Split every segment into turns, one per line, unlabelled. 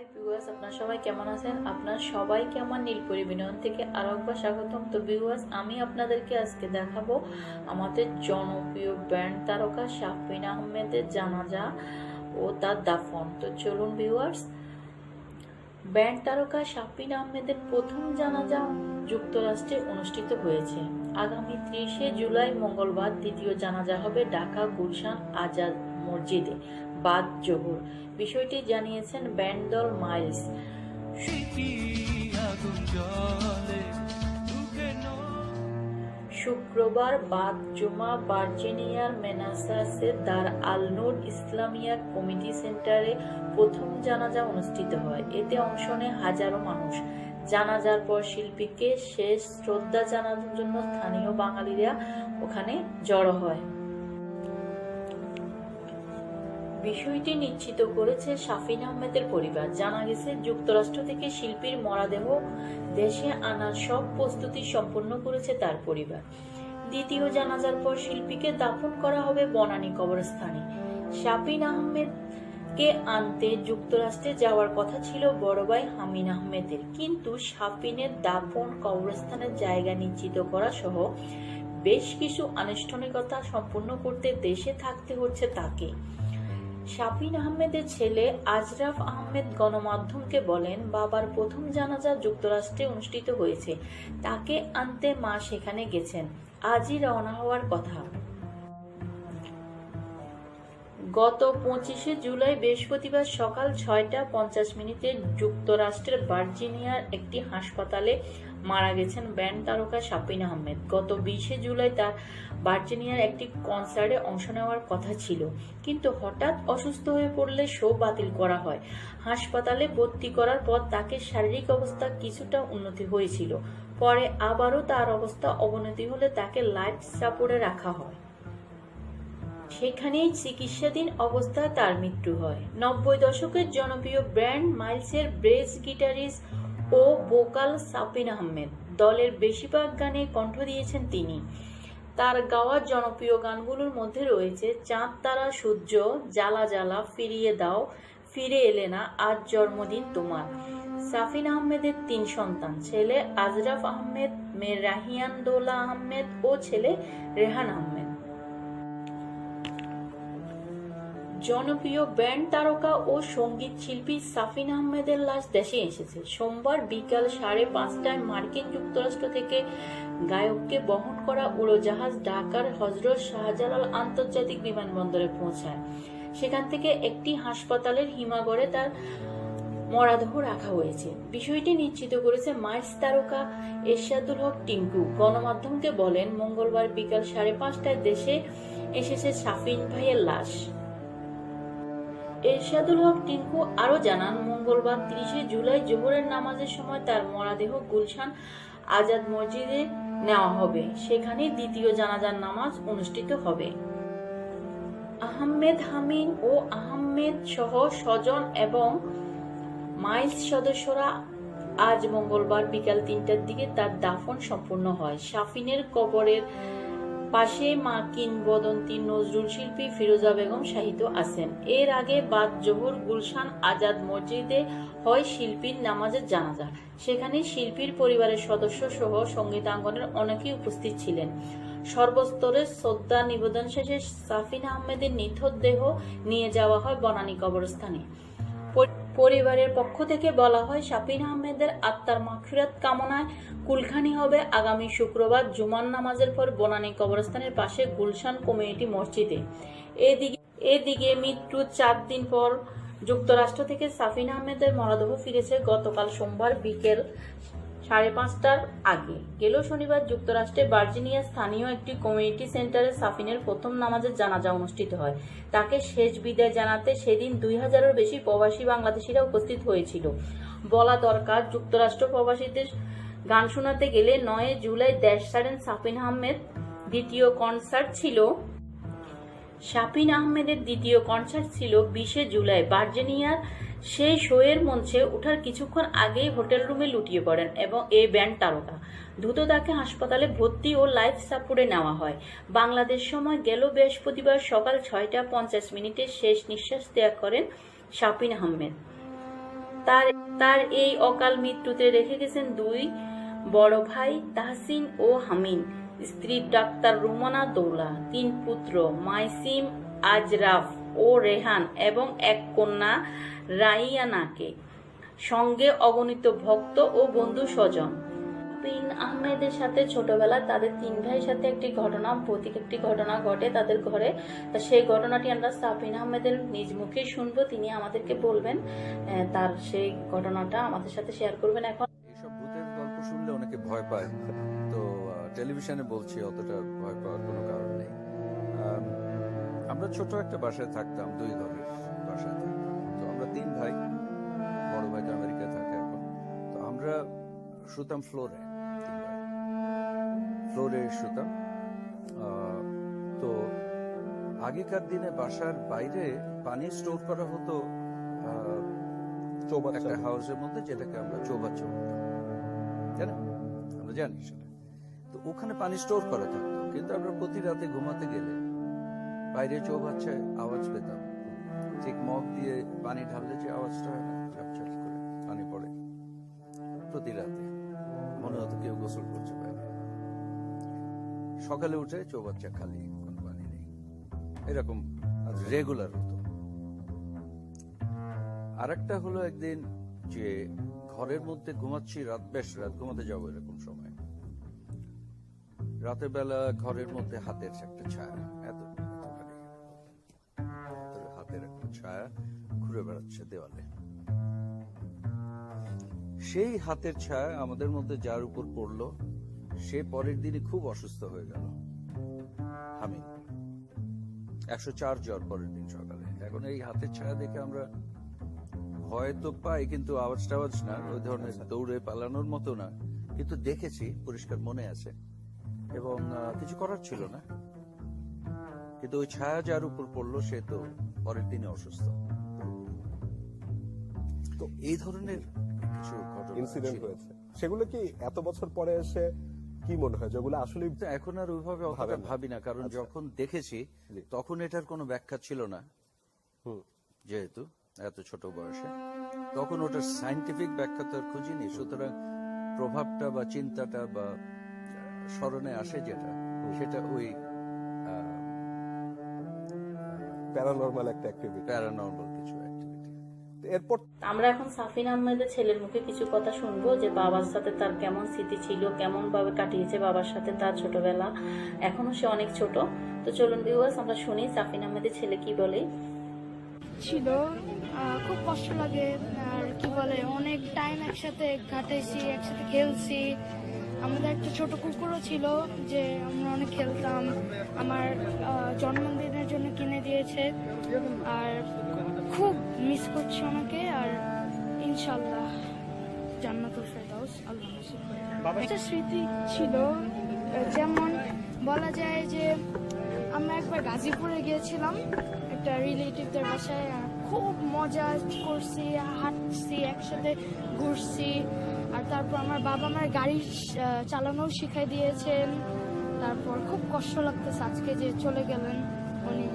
Hi viewers, আপনার সবাই কেমন আছেন? আপনার সবাইকে আমার নীলপরি বিনোদন থেকে আরও একবার স্বাগতম। তো ভিউয়ার্স, আমি আপনাদেরকে আজকে দেখাবো আমাদের জনপ্রিয় ব্যান্ড তারকা শাফিন আহমেদের জানাজা ও তার দাফন। তো চলুন ভিউয়ার্স ব্যান্ড তারকা শাফিন আহমেদের প্রথম জানাজা যুক্তরাষ্ট্রে অনুষ্ঠিত হয়েছে। আগামী ত্রিশে জুলাই মঙ্গলবার দ্বিতীয় জানাজা হবে ঢাকা গুলশান আজাদ মসজিদে। বাদ জহুর। বিষয়টি জানিয়েছেন ব্যান্ড দল মাইলস। শুক্রবার বাদ জুমা ভার্জিনিয়ার মেনাসাসের দার আল ইসলামিয়া কমিটি সেন্টারে প্রথম জানাজা অনুষ্ঠিত হয়। এতে অংশ নেয় হাজারো মানুষ। জানাজার পর শিল্পীকে শেষ শ্রদ্ধা জানানোর জন্য স্থানীয় বাঙালিরা ওখানে জড়ো হয়। বিষয়টি নিশ্চিত করেছে শাফিন আহমেদের পরিবার। জানা গেছে, যুক্তরাষ্ট্র থেকে শিল্পীর মরাদেহ দেশে আনার সব প্রস্তুতি সম্পন্ন করেছে তার পরিবার। দ্বিতীয় জানাজার পর শিল্পীকে দাফন করা হবে বনানী কবরস্থানে। শাফিন আহমেদ কে আনতে যুক্তরাষ্ট্রে যাওয়ার কথা ছিল বড় ভাই হামিন আহমেদের। কিন্তু শাফিনের দাফন কবরস্থানের জায়গা নিশ্চিত করা সহ বেশ কিছু আনুষ্ঠানিকতা সম্পূর্ণ করতে দেশে থাকতে হচ্ছে তাকে। শাফিন আহমেদের ছেলে আজরাফ আহমেদ গণমাধ্যমকে বলেন, বাবার প্রথম জানাজা যুক্তরাষ্ট্রে অনুষ্ঠিত হয়েছে। তাকে আনতে মা সেখানে গেছেন। আজই রওনা হওয়ার কথা। গত পঁচিশে জুলাই বৃহস্পতিবার সকাল ছয়টা পঞ্চাশ মিনিটে যুক্তরাষ্ট্রের ভার্জিনিয়ার একটি হাসপাতালে মারা গেছেন ব্যান্ড তারকা শাপিন আহমেদ। গত বিশে জুলাই তার ভার্জিনিয়ার একটি কনসার্টে অংশ নেওয়ার কথা ছিল। কিন্তু হঠাৎ অসুস্থ হয়ে পড়লে শো বাতিল করা হয়। হাসপাতালে ভর্তি করার পর তাকে শারীরিক অবস্থা কিছুটা উন্নতি হয়েছিল। পরে আবারও তার অবস্থা অবনতি হলে তাকে লাইফ সাপোর্টে রাখা হয়। সেখানেই চিকিৎসাধীন অবস্থায় তার মৃত্যু হয়। নব্বই দশকের জনপ্রিয় ব্র্যান্ড মাইলসের ব্রেস গিটারিস্ট ও বোকাল সাপিন আহমেদ। দলের বেশিরভাগ গানে কণ্ঠ দিয়েছেন তিনি। তার গাওয়া জনপ্রিয় গানগুলোর মধ্যে রয়েছে চাঁদ তারা সূর্য, জ্বালা জ্বালা, ফিরিয়ে দাও, ফিরে এলে না, আজ জন্মদিন তোমার। সাফিন আহমেদের তিন সন্তান, ছেলে আজরাফ আহমেদ, মেয়ে রাহিয়ান দোলা আহমেদ ও ছেলে রেহান আহমেদ। জনপ্রিয় ব্যান্ড তারকা ও সংগীত শিল্পী সাফিন আহমেদের লাশ দেশে এসেছে। সোমবার বিকাল সাড়ে পাঁচটায় মার্কিন যুক্তরাষ্ট্র থেকে গায়ককে বহন করা উড়োজাহাজ ঢাকার হজরত শাহজালাল আন্তর্জাতিক বিমানবন্দরে পৌঁছায়। সেখান থেকে একটি হাসপাতালের হিমাগড়ে তার মরাদেহ রাখা হয়েছে। বিষয়টি নিশ্চিত করেছে মাইস তারকা এরশাদুল হক টিঙ্কু গণমাধ্যমকে বলেন, মঙ্গলবার বিকাল সাড়ে পাঁচটায় দেশে এসেছে সাফিন ভাইয়ের লাশ। এরশাদুল হক টিঙ্কু আরও জানান, মঙ্গলবার তিরিশে জুলাই জোহরের নামাজের সময় তার মরাদেহ গুলশান আজাদ মসজিদে নেওয়া হবে। সেখানে দ্বিতীয় জানাজার নামাজ অনুষ্ঠিত হবে। আহমেদ হামিন ও আহমেদ সহ স্বজন এবং মাইলস সদস্যরা আজ মঙ্গলবার বিকাল তিনটার দিকে তার দাফন সম্পূর্ণ হয়। শাফিনের কবরের পাশে মা কিংবদন্তি নজরুল শিল্পী ফিরোজা বেগম সাহিত্য আছেন। এর আগে বাদ জোহর গুলশান আজাদ মসজিদে হয় শিল্পীর নামাজের জানাজা। সেখানে শিল্পীর পরিবারের সদস্য সহ সঙ্গীতাঙ্গনের অনেকেই উপস্থিত ছিলেন। সর্বস্তরের শ্রদ্ধা নিবেদন শেষে সাফিন আহমেদের নিথর দেহ নিয়ে যাওয়া হয় বনানী কবরস্থানে। পরিবারের পক্ষ থেকে বলা হয়, শাফিন আহমেদের আত্মার মাফিরাত কামনায় কুলখানি হবে আগামী শুক্রবার জুমান নামাজের পর বনানী কবরস্থানের পাশে গুলশান কমিউনিটি মসজিদে। এদিকে এদিকে মৃত্যুর চার দিন পর যুক্তরাষ্ট্র থেকে সাফিন আহমেদের মরদেহ ফিরেছে গতকাল সোমবার বিকেল সাড়ে পাঁচটার আগে। গেল শনিবার যুক্তরাষ্ট্রের ভার্জিনিয়া স্থানীয় একটি কমিউনিটি সেন্টারে সাফিনের প্রথম নামাজের জানাজা অনুষ্ঠিত হয়। তাকে শেষ বিদায় জানাতে সেদিন দুই হাজারের বেশি প্রবাসী বাংলাদেশিরা উপস্থিত হয়েছিল। বলা দরকার, যুক্তরাষ্ট্র প্রবাসীদের গান শোনাতে গেলে নয় জুলাই দেশ ছাড়েন সাফিন আহমেদ। দ্বিতীয় কনসার্ট ছিল শাফিন আহমেদের দ্বিতীয় কনসার্ট ছিল বিশে জুলাই। ভার্জিনিয়ার সেই শোয়ের মঞ্চে ওঠার কিছুক্ষণ আগেই হোটেল রুমে লুটিয়ে পড়েন এবং এই ব্যান্ড তারকা। দ্রুত তাকে হাসপাতালে ভর্তি ও লাইফ সাপোর্টে নেওয়া হয়। বাংলাদেশ সময় গেল বৃহস্পতিবার সকাল ছয়টা পঞ্চাশ মিনিটে শেষ নিঃশ্বাস ত্যাগ করেন শাফিন আহমেদ। তার তার এই অকাল মৃত্যুতে রেখে গেছেন দুই বড় ভাই তাহসিন ও হামিন স্ত্রী ডাক্তার রুমনা দৌলা, তিন পুত্র মাইসিম আজরাফ ও রেহান এবং এক কন্যা রাইয়ানাকে সঙ্গে অগণিত ভক্ত ও বন্ধু স্বজন। বিন আহমেদের সাথে ছোটবেলায় তাদের তিন ভাইয়ের সাথে একটি ঘটনা প্রতীক একটি ঘটনা ঘটে তাদের ঘরে। তা সেই ঘটনাটি আমরা সাফিন আহমেদের নিজ মুখে শুনব, তিনি আমাদেরকে বলবেন তার সেই ঘটনাটা আমাদের সাথে শেয়ার করবেন এখন।
এইসব ভূতের গল্প শুনলে অনেকে ভয় পায়। তো টেলিভিশনে বলছি, অতটা ভয় পাওয়ার কোনো কারণ নেই। আমরা ছোট একটা বাসায় থাকতাম, দুই ঘরের বাসায় থাকতাম। তিন ভাই বড় ভাই তো আমেরিকায় থাকে এখন। তো আমরা শুতাম ফ্লোরে তিন ভাই। ফ্লোরে শুতাম। তো আগেকার দিনে বাসার বাইরে পানি স্টোর করা হতো
চৌবাচ্চা।
একটা হাউসের মধ্যে যেটাকে আমরা চৌবাচ্চা বলতাম জানেন আমরা জানি সেটা। তো ওখানে পানি স্টোর করা থাকতো। কিন্তু আমরা প্রতি রাতে ঘুমাতে গেলে বাইরে চৌবাচ্চায় আওয়াজ পেতাম। ঠিক মগ দিয়ে পানি ঢাললে যে আওয়াজটা হয় না ঝাপঝাপ করে পানি পড়ে। প্রতি রাতে। মনে হতো কেউ গোসল করছে বাইরে সকালে উঠে চৌবাচ্চা খালি, কোনো পানি নেই। এরকম রেগুলার হতো। আরেকটা হলো একদিন যে ঘরের মধ্যে ঘুমাচ্ছি, রাত বেশ রাত ঘুমাতে যাব এরকম সময়। রাতের বেলা ঘরের মধ্যে হাতের একটা ছায়া, এত ছায়া ঘুরে বেড়াচ্ছে দেওয়ালে। সেই হাতের ছায়া আমাদের মধ্যে যার উপর পড়ল সে পরের দিনই খুব অসুস্থ হয়ে গেল। হামিদ একশো চার জ্বর পরের দিন সকালে। এখন এই হাতের ছায়া দেখে আমরা ভয় তো পাই কিন্তু আওয়াজ টাওয়াজ না ওই ধরনের দৌড়ে পালানোর মতো না। কিন্তু দেখেছি পরিষ্কার মনে আছে। এবং কিছু করার ছিল না। কিন্তু ওই ছায়া যার উপর পড়ল সে তো পরের দিনে অসুস্থ। তো এই ধরনের কিছু
ইনসিডেন্ট হয়েছে। সেগুলো কি এত বছর পরে এসে কি মনে হয়? যেগুলো আসলে
এখন আর ওইভাবে অতটা ভাবি না কারণ
আচ্ছা।
যখন দেখেছি তখন এটার কোনো ব্যাখ্যা ছিল না। যেহেতু এত ছোট বয়সে। তখন ওটার সাইন্টিফিক ব্যাখ্যা তো আর খুঁজিনি। সুতরাং প্রভাবটা বা চিন্তাটা বা স্মরণে আসে যেটা সেটা ওই
প্যারানর্মাল একটা অ্যাক্টিভিটি
প্যারানর্মাল কিছু অ্যাক্টিভিটি
এরপর
আমরা এখন সাফিন আহমেদের ছেলের মুখে কিছু কথা শুনব যে বাবার সাথে তার কেমন স্মৃতি ছিল কেমন ভাবে কাটিয়েছে বাবার সাথে তার ছোটবেলা। এখনও সে অনেক ছোট। তো চলুন ভিউয়ার্স আমরা শুনি সাফিন আহমেদের ছেলে কি বলে।
ছিল খুব কষ্ট লাগে আর কি বলে অনেক টাইম একসাথে কাটাইছি একসাথে খেলছি। আমাদের একটা ছোট কুকুরও ছিল যে আমরা অনেক খেলতাম। আমার জন্মদিনের জন্য কিনে দিয়েছে। আর খুব মিস করছি ওনাকে আর ইনশাল্লাহ জান্নাতুল স্মৃতি ছিল, যেমন বলা যায় যে আমরা একবার গাজীপুরে গিয়েছিলাম। একটা রিলেটিভদের বাসায়। খুব মজা করছি, হাঁটছি, একসাথে ঘুরছি। আর তারপর আমার বাবা আমার গাড়ি চালানোও শিখাই দিয়েছেন। তারপর খুব কষ্ট লাগতেছে আজকে যে চলে গেলেন উনি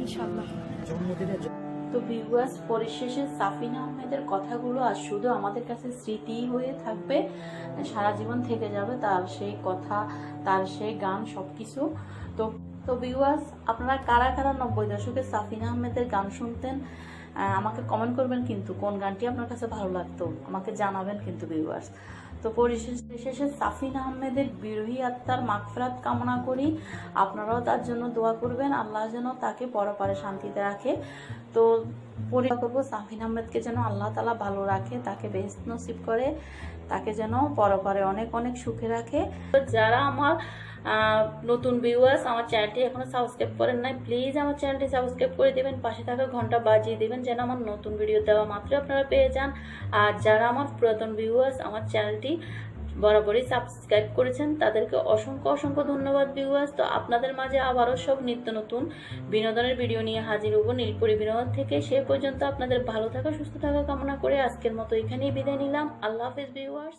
ইনশাল্লাহ
তো ভিউয়ার্স পরিশেষে সাফিনা আহমেদের কথাগুলো আর শুধু আমাদের কাছে স্মৃতি হয়ে থাকবে সারা জীবন থেকে যাবে তার সেই কথা তার সেই গান সব কিছু তো তো ভিউয়ার্স আপনারা কারা কারা নব্বই দশকে সাফিন আহমেদের গান শুনতেন? আমাকে কমেন্ট করবেন কিন্তু কোন গানটি আপনার কাছে ভালো লাগতো? আমাকে জানাবেন কিন্তু ভিউয়ার্স তো পরিশেষে শেষে সাফিন আহমেদের বিরোহী আত্মার মাগফিরাত কামনা করি। আপনারাও তার জন্য দোয়া করবেন। আল্লাহ যেন তাকে পরপারে শান্তিতে রাখে। তো পরিবার করব সাফিন আহমেদকে যেন আল্লাহ তালা ভালো রাখে, তাকে বেস্ট নসিব করে, তাকে যেন পরপারে অনেক অনেক সুখে রাখে। যারা আমার নতুন ভিউয়ার্স আমার চ্যানেলটি এখনও সাবস্ক্রাইব করেন নাই প্লিজ আমার চ্যানেলটি সাবস্ক্রাইব করে দিবেন, পাশে থাকা ঘণ্টা বাজিয়ে দিবেন যেন আমার নতুন ভিডিও দেওয়া মাত্র আপনারা পেয়ে যান। আর যারা আমার পুরাতন ভিউয়ার্স আমার চ্যানেলটি বরাবরই সাবস্ক্রাইব করেছেন, তাদেরকে অসংখ্য অসংখ্য ধন্যবাদ ভিউয়ার্স তো আপনাদের মাঝে আবারও সব নিত্য নতুন বিনোদনের ভিডিও নিয়ে হাজির হব নীলপুরি বিনোদন থেকে। সে পর্যন্ত আপনাদের ভালো থাকা, সুস্থ থাকা কামনা করে আজকের মতো এখানেই বিদায় নিলাম। আল্লাহ হাফিজ ভিউয়ার্স